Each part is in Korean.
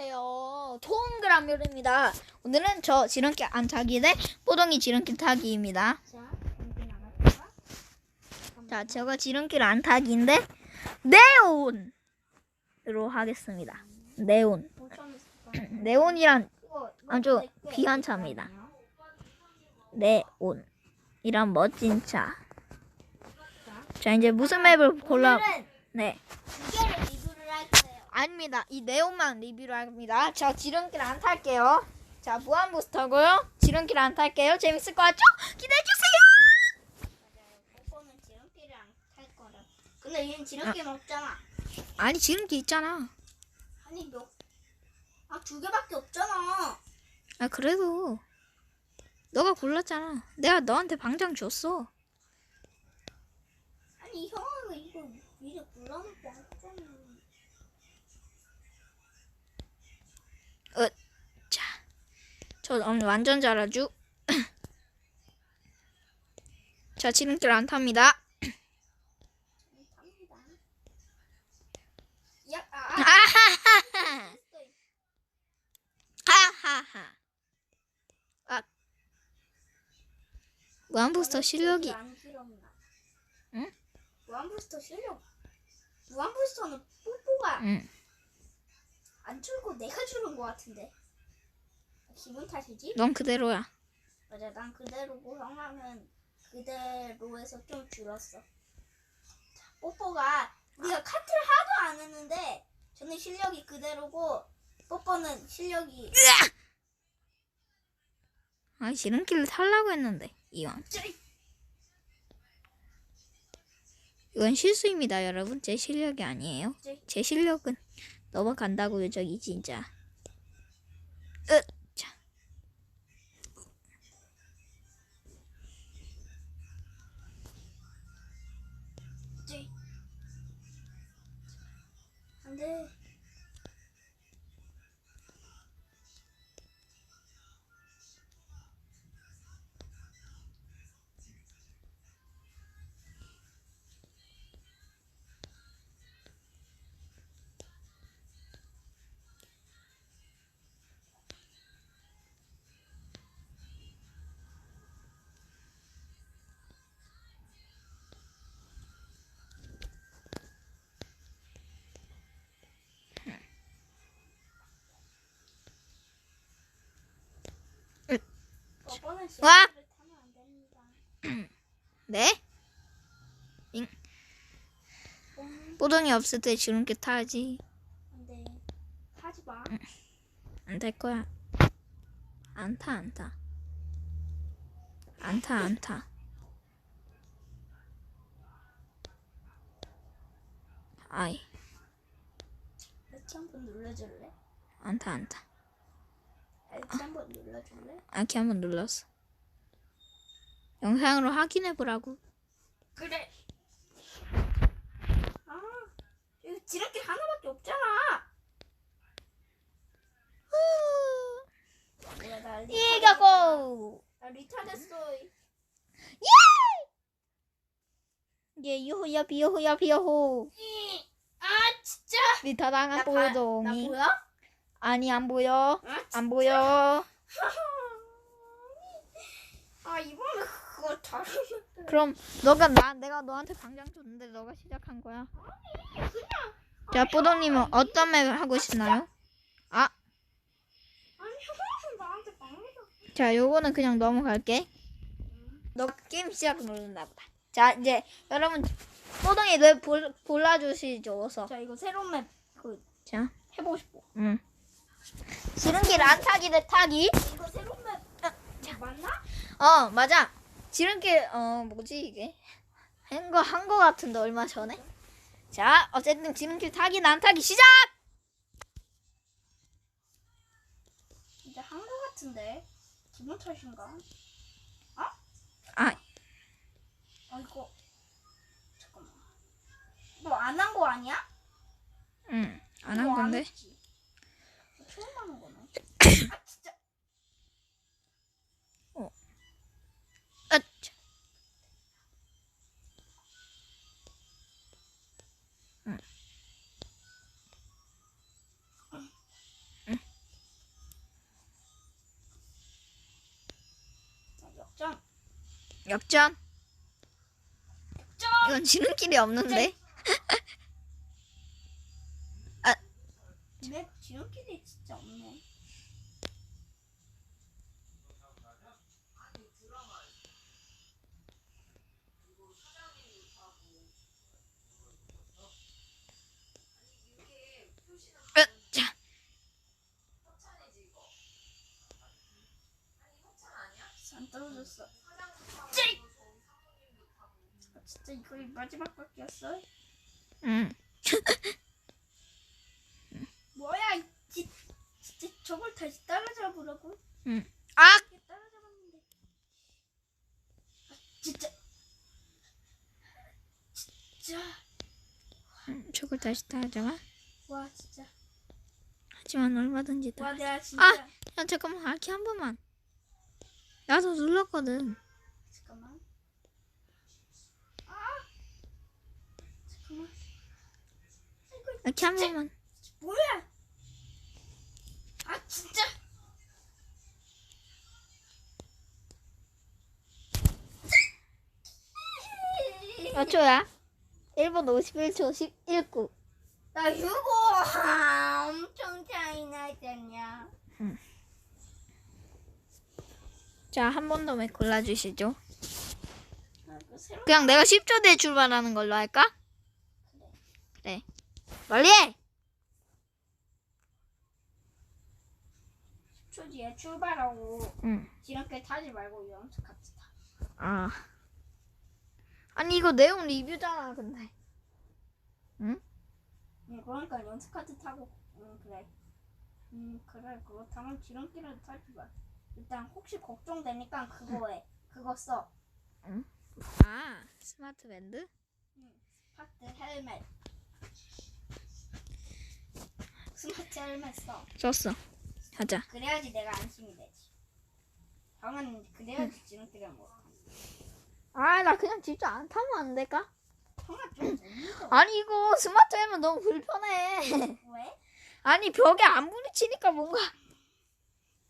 안녕하세요. 동그라미입니다. 오늘은 저 지름길 안 타기 대 뽀동이 지름길 타기입니다. 자, 제가 지름길 안 타기인데 네온으로 하겠습니다. 네온. 네온이란 아주 귀한 차입니다. 네온 이란 멋진 차. 자, 이제 무슨 맵을 골라? 네. 두 개를 리뷰를 할 거예요. 아닙니다. 이 네온만 리뷰를 합니다. 저 지름길 안 탈게요. 자, 무한 부스터고요. 지름길 안 탈게요. 재밌을 것 같죠? 기대해 주세요. 맞아요. 오빠는 지름길을 안 탈 거라. 근데 얘는 지름길 없잖아. 아니, 지름길 있잖아. 아니 몇? 아 두 개밖에 없잖아. 아, 그래도 너가 골랐잖아. 내가 너한테 방장 줬어. 아니 형은 이거 미리 불러놓고 했잖아. 자, 저 오늘 완전 잘하죠? 자, 지름길 안 탑니다. 아. 하하하. 아. 무한부스터 실력이. 응? 무한부스터 실력. 무한부스터는 뽀뽀가 응. 안 줄고 내가 주는 것 같은데. 기분 탓이지? 넌 그대로야. 맞아, 난 그대로고 형아는 그대로에서 좀 줄었어. 자, 뽀뽀가 우리가 카트를 하도 안 했는데 저는 실력이 그대로고 뽀뽀는 실력이 아, 지름길을 타려고 했는데 이왕. 이건 실수입니다, 여러분. 제 실력이 아니에요. 제 실력은 넘어간다고요, 저기 진짜. 으, 와! 네? 잉. 뽀동이 없을 때 지름길 타야지. 안 돼. 하지 마. 안탈 거야. 안 타, 안 타. 안 타, 안 타. 아이, 한번 눌러줄래? 안 타, 안 타. 이렇게 한번 눌러줄래? 이렇게 한번 눌렀어. 영상으로 확인해 보라고. 그래. 아, 여기 지름길 하나밖에 없잖아. 뭐야, 나 리타 이가고. 나 리타 됐어. 예, 요호 야 비 요호 야 비 요호. 이, 아, 진짜. 리타 당한 나, 봐- 나 뽀동이. 보여? 아니 안 보여. 아, 안 보여. 아, 이번에 그거 다르는데. 그럼 너가 나 내가 너한테 방장 줬는데 너가 시작한 거야. 자, 뽀동님은 어떤 맵을 하고 싶나요? 아, 아니, 형은 나한테 방해다. 자, 요거는 그냥 넘어갈게. 너 게임 시작 누른다 보다. 자, 이제 여러분 뽀동이 맵 볼- 골라주시죠. 어서. 자, 이거 새로운 맵, 그, 자, 해보고 싶어. 응. 지름길 안 타기 대 타기. 이거 새로운 맵, 이거 맞나? 어, 맞아. 지름길 어 뭐지 이게? 한 거 한 거 같은데 얼마 전에. 자, 어쨌든 지름길 타기 난 타기 시작. 진짜 한거 같은데. 기분 탓인가? 아, 아 이거 잠깐만 너 안 한 거 아니야? 응, 안 한 건데. 했지? 처음 하는 거네. 진짜. 어. 아, 응. 응. 자, 역전. 역전. 역전. 이건 지는 길이 없는데. 내 아. 네, 지름길이 진짜 없네. 안 떨어졌어. 찌! 아, 진짜 이거 마지막 바뀌었어? 음. 뭐야, 이 지, 진짜 저걸 다시 따라잡으라고? 음. 아, 따라잡았는데. 아, 진짜. 진짜. 음, 저걸 다시 따라잡아. 와, 진짜. 하지만 얼마든지 다. 와, 내가 진짜. 아! 야, 잠깐만, 아키 한 번만. 나도 눌렀거든. 잠깐만. 아! 잠깐만. 이거 아키 한 번만. 뭐야? 아, 진짜. 몇 초야? 1분 51초 11구. 나 휴고 아, 엄청 차이 나잖냐. 자, 한 번 더 골라주시죠. 그냥 내가 10초 뒤에 출발하는 걸로 할까? 그래. 빨리 해! 초 뒤에 출발하고 응. 지름길 타지 말고 연습 타. 아. 아니, 이거 내용 리뷰잖아, 근데. 응? 응, 그러니까 연습 카트 타고. 응, 그래. 음, 그래. 그렇다면 지름길을 타지 마. 일단 혹시 걱정되니까 그거 해. 그거 써. 아, 스마트 밴드? 파트 헬멧. 스마트 헬멧 써. 썼어. 하자. 그래야지 내가 안심이 되지. 당연히 그래야지 못 타. 아, 나 그냥 직접 안 타면 안 될까? 형아 좀 재밌어. 아니, 이거 스마트 하면 너무 불편해. 왜? 아니, 벽에 안 부딪히니까 뭔가,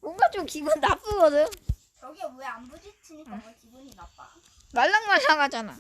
뭔가 좀 기분 나쁘거든. 저게 왜 안 부딪히니까 왜 기분이 나빠? 말랑말랑하잖아.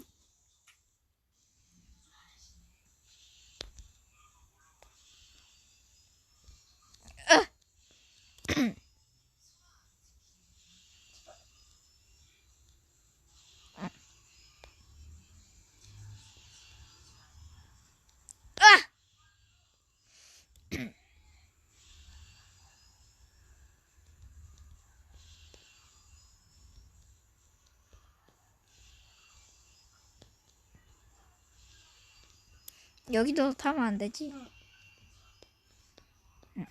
여기도 타면 안 되지?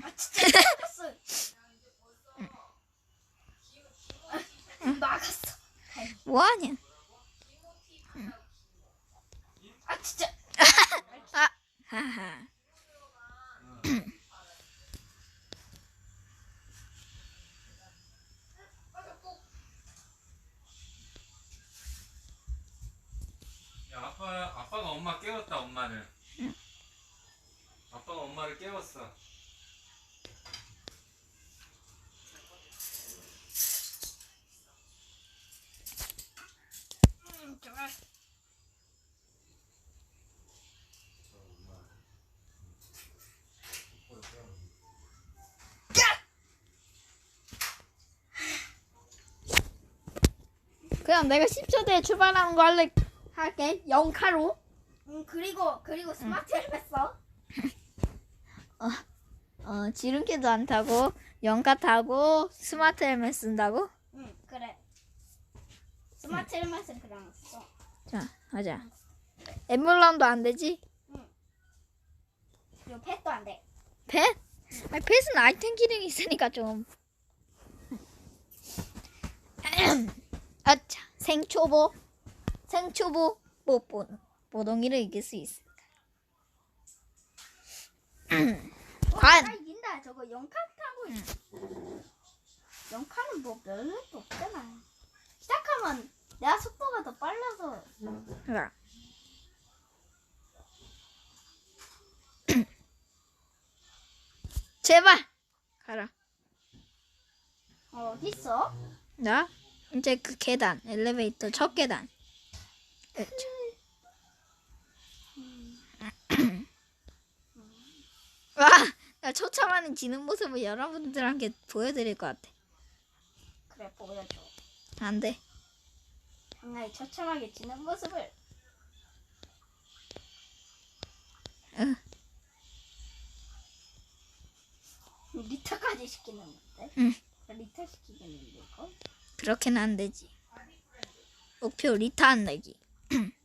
아 진짜 막았어. 막았어. 뭐하냐? 아 진짜. 아, 하하. 야, 아빠, 아빠가 엄마 깨웠다, 엄마를. 엄마를 깨웠어. 음, 좋아. 그냥 내가 10초 뒤에 출발하는 거 할래, 할게. 0카로. 음 그리고 그리고 스마트 헬멧 써. 어, 지름길도 안 타고, 0카 타고, 스마트 헬멧 쓴다고? 응 그래. 스마트 헬멧은 그냥 써. 자, 하자. 엠블럼도 안 되지? 그리고 펫도 안 돼. 펫? 아니, 펫은 아이템 기능이 있으니까 좀. 아차, 생초보. 생초보 뽀뽀는 보동이를 이길 수 있을까? 어, 아. 내가 이긴다. 저거 영칸 타고 있어. 영칸은 뭐 별로도 없잖아. 시작하면 내가 속도가 더 빨라서 자. 제발 가라. 어, 어디 있어? 나 이제 그 계단, 엘리베이터 첫 계단. 그렇죠. 와, 나 처참한 지는 모습을 여러분들한테 보여드릴 것 같아. 그래 보여줘. 안 돼. 형아의 처참하게 지는 모습을. 응. 리타까지 시키는데? 응. 리타 시키겠는데 이거? 그렇게는 안 되지. 목표 리타 안 내기.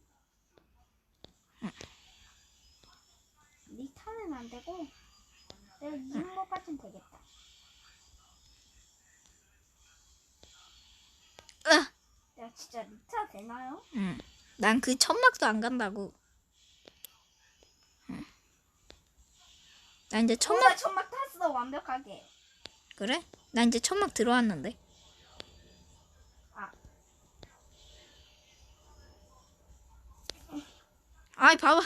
리타는 안 되고 내가 이런 것까진 되겠다. 으, 내가 진짜 리타 되나요? 응. 난 그 천막도 안 간다고. 응. 나 이제 천막 천막 천막 탔어 완벽하게. 그래? 나 이제 천막 들어왔는데. 아. 아이 봐봐.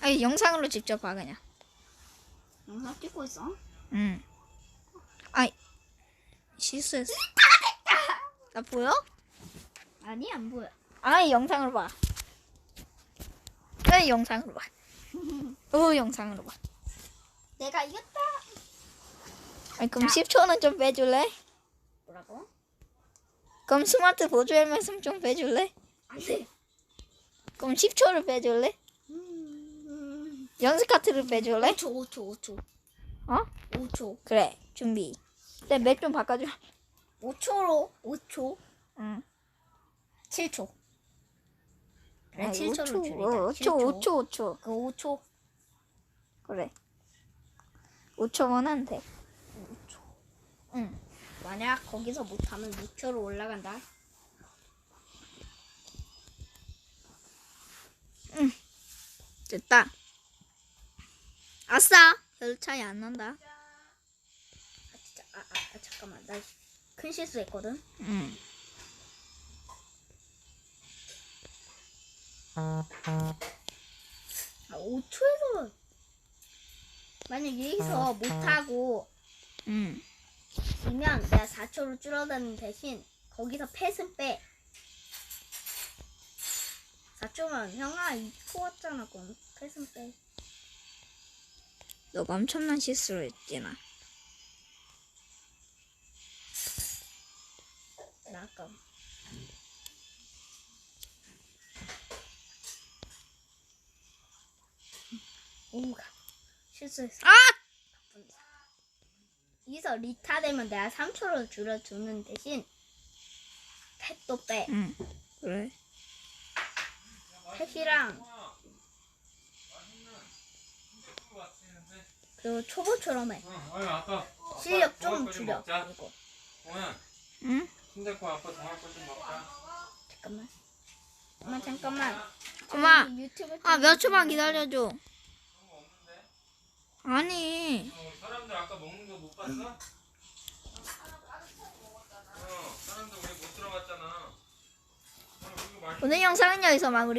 아이 영상으로 직접 봐 그냥. 영상 찍고 있어? 응. 아이 실수했어. 나 보여? 아니 안 보여. 아이 영상으로 봐. 아이 영상으로 봐. 오 영상으로 봐. 내가 이겼다. 아이 그럼 10초는 좀 빼줄래? 뭐라고? 그럼 스마트 보조 헬멧 좀 빼줄래? 안돼. 그럼 10초를 빼줄래? 음, 연습 카트를 빼줄래? 5초 5초 5초 어? 5초 그래 준비. 내 맵 좀 바꿔줘. 5초로 5초 응. 7초. 그래 아이, 7초로 5초, 줄이자. 어, 5초, 5초, 5초. 그 5초. 그래. 5초면 안 돼. 응. 만약 거기서 못하면 6초로 올라간다. 됐다. 아싸! 별 차이 안 난다. 아 진짜 아, 아, 아 잠깐만 나 큰 실수했거든. 응. 아 5초에서 만약 여기서 못하고 응. 이면 내가 4초로 줄어드는 대신 거기서 펫은 빼. 4초면 형아 2초 왔잖아 그럼 펫은 빼. 너가 엄청난 실수를 했잖아. 나 아까 오 실수했어. 아! 여기서 리타 되면 내가 3초로 줄여주는 대신 펫도 빼. 응. 그래. 펫이랑 그리고 초보처럼 해. 응, 어이 아빠. 실력 좀거 줄여. 그리고 오늘 응? 순대국 아빠 정할 거좀 먹자. 잠깐만. 엄마 잠깐만. 엄마! 저기 유튜브 아, 몇좀 초만 기다려줘. 그런 거 없는데? 아니. 어, 사람들 아까 먹는 거 못 봤어? 어, 사람들 우리 못 들어갔잖아. 어, 이거 맛있- 오늘 영상은 여기서 마무리.